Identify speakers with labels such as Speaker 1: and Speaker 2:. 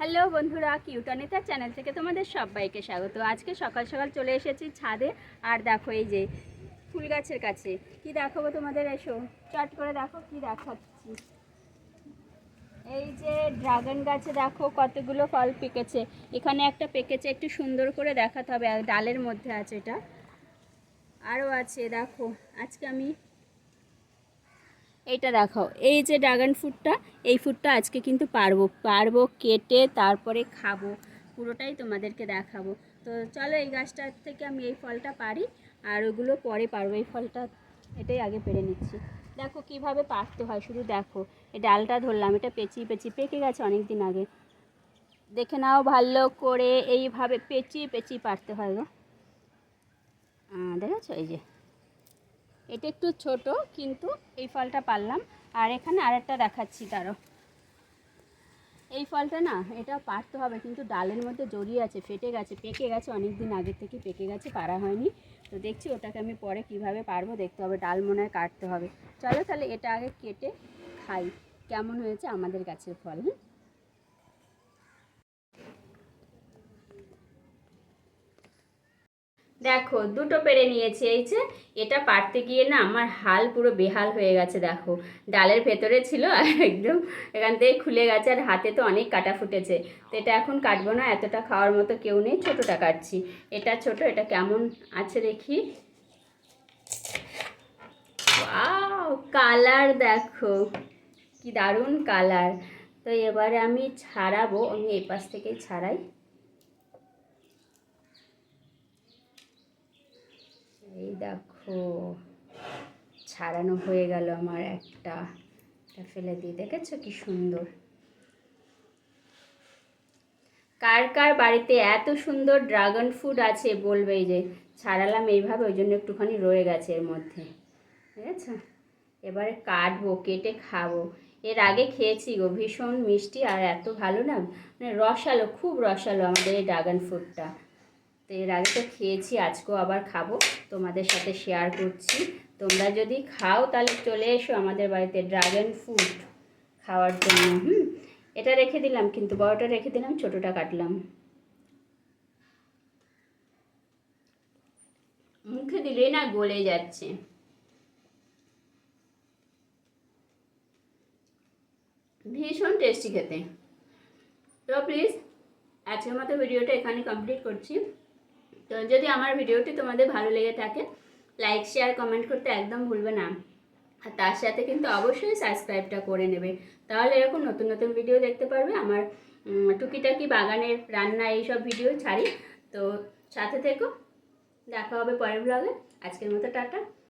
Speaker 1: Hello বন্ধুরা কিউটনিতার channel থেকে তোমাদের সবাইকে স্বাগত। আজকে সকাল সকাল চলে এসেছি ছাদে, আর দেখো এই যে ফুল গাছের কাছে। কি দেখাবো তোমাদের, এসো। চট করে দেখো কি দেখাচ্ছি। এই যে ড্রাগন গাছে দেখো কতগুলো ফল পেকেছে। এখানে একটা পেকেছে, একটু সুন্দর করে দেখাতে হবে ডালের মধ্যে আছে এটা। আরও আছে, দেখো। আজকে আমি এইটা দেখাও। এই যে ড্রাগন ফ্রুটটা এই ফ্রুটটা আজকে কিন্তু পারব। পারব, কেটে তারপরে খাব। পুরোটাই তোমাদেরকে দেখাবো। তো চলো এই গাছটার থেকে আমি এই ফলটা পারি, আর ওগুলো পরে পারব। এই ফলটা, এটাই আগে পেরে নিচ্ছি। দেখো কীভাবে পারতে হয়, শুধু দেখো। এই ডালটা ধরলাম, এটা পেঁচিয়ে পেঁচিয়ে পেকে গেছে অনেক দিন আগে। দেখে নাও ভালো করে, এইভাবে পেঁচিয়ে পেঁচিয়ে পারতে হয় গো। দেখেছ? এই যে এটা একটু ছোট, কিন্তু এই ফলটা পারলাম। আর এখানে আরেকটা দেখাচ্ছি তারও এই ফলটা না এটা পারতে হবে, কিন্তু ডালের মধ্যে জড়িয়ে আছে, ফেটে গেছে, পেকে গেছে অনেক দিন আগে থেকে পেকে গেছে পারা হয়নি। তো দেখছি ওটাকে আমি পরে কীভাবে পারব, দেখতে হবে, ডাল মনে হয় কাটতে হবে। চলো তাহলে এটা আগে কেটে খাই। কেমন হয়েছে আমাদের গাছের ফল, হুম? দেখো, দুটো পেরে নিয়েছি, এই যে এটা পারতে গিয়ে না আমার হাল পুরো বেহাল হয়ে গেছে, দেখো। ডালের ভেতরে ছিল আর একদম এখান থেকে খুলে গেছে আর হাতে তো অনেক কাটা ফুটেছে। তো এটা এখন কাটবো না, এতটা খাওয়ার মতো কেউ নেই, ছোটোটা কাটছি। এটা ছোট, এটা কেমন আছে দেখি। কালার দেখো, কি দারুণ কালার। তো এবারে আমি ছাড়াবো, আমি এই পাশ থেকেই ছাড়াই। এই দেখো, ছাড়ানো হয়ে গেল আমার একটা। ফেলে দিয়ে দেখেছ কি সুন্দর? কার কার বাড়িতে এত সুন্দর ড্রাগন ফ্রুট আছে বলবে যে, ছাড়ালাম এইভাবে, ওই জন্য একটুখানি রয়ে গেছে এর মধ্যে। ঠিক আছে এবারে কাটবো, কেটে খাব। এর আগে খেয়েছি গো, ভীষণ মিষ্টি আর এত ভালো না মানে রসালো, খুব রসালো আমাদের এই ড্রাগন ফ্রুটটা তো এর আগে তো খেয়েছি, আজকেও আবার খাব। তোমাদের সাথে শেয়ার করছি। তোমরা যদি খাও তাহলে চলে এসো আমাদের বাড়িতে ড্রাগন ফ্রুট খাওয়ার জন্য, হুম? এটা রেখে দিলাম, কিন্তু বড়টা রেখে দিলাম, ছোটোটা কাটলাম। মুখে দিলেই না গলে যাচ্ছে। ভীষণ টেস্টি খেতে। তো প্লিজ আজকের মতো ভিডিওটা এখানে কমপ্লিট করছি। তো যদি আমার ভিডিওটি তোমাদের ভালো লেগে থাকে লাইক শেয়ার কমেন্ট করতে একদম ভুলবে না। আর তার সাথে কিন্তু অবশ্যই সাবস্ক্রাইবটা করে নেবে। তাহলে এরকম নতুন নতুন ভিডিও দেখতে পারবে আমার টুকিটাকি বাগানের রান্না এইসব ভিডিও ছাড়ি। তো সাথে থেকো, দেখা হবে পরের ব্লগে আজকের মতো টাটা।